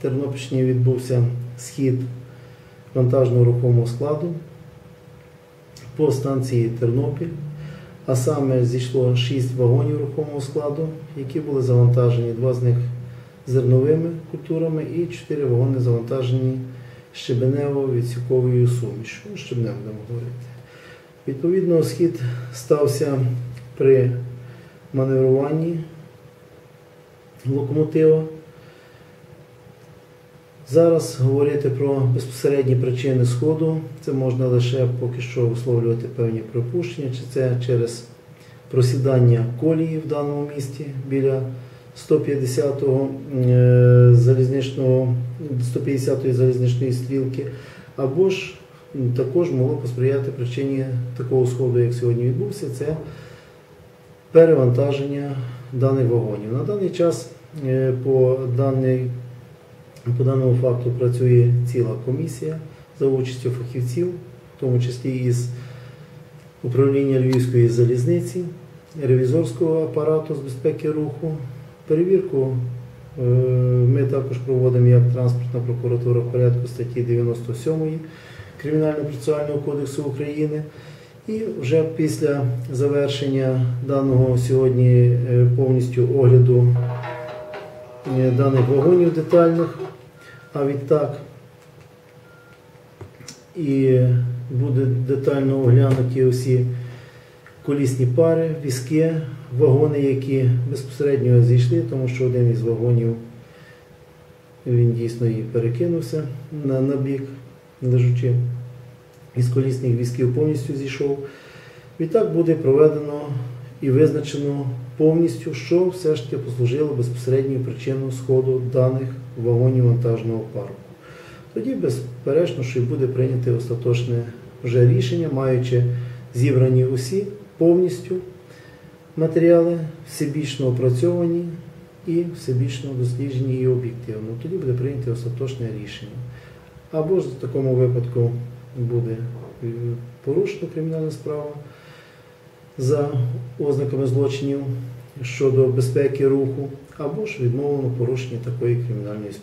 Тернопільщині відбувся схід вантажного рухомого складу по станції Тернопіль, а саме зійшло 6 вагонів рухомого складу, які були завантажені, два з них зерновими культурами і 4 вагони завантажені щебенево-відсіковою сумішю. Ну, Щебнем будемо говорити. Відповідно, схід стався при маневруванні локомотива. Зараз говорити про безпосередні причини сходу, це можна лише поки що висловлювати певні припущення, чи це через просідання колії в даному місті біля 150-го е, залізничного 150-ї залізничної стрілки, або ж також могло посприяти причині такого сходу, як сьогодні відбувся, це перевантаження даних вагонів. На даний час е, по даній по даному факту працює ціла комісія за участю фахівців, в тому числі із управління Львівської залізниці, ревізорського апарату з безпеки руху. Перевірку е, ми також проводимо як транспортна прокуратура в порядку статті 97 Кримінально-процесуального кодексу України. І вже після завершення даного сьогодні е, повністю огляду даних вагонів детальних, а відтак і буде детально оглянуті усі колісні пари, візки, вагони, які безпосередньо зійшли, тому що один із вагонів він дійсно і перекинувся на, на бік, лежучи із колісних візків повністю зійшов. Відтак буде проведено і визначено повністю, що все ж таки послужило безпосередньою причиною сходу даних вагонів вантажного парку. Тоді, безперечно, що й буде прийнято остаточне вже рішення, маючи зібрані усі повністю матеріали, всебічно опрацьовані і всебічно досліджені і об'єктивно. Тоді буде прийнято остаточне рішення. Або ж в такому випадку буде е, порушена кримінальна справа за ознаками злочинів щодо безпеки руху, або ж відмовлено порушення такої кримінальної справи.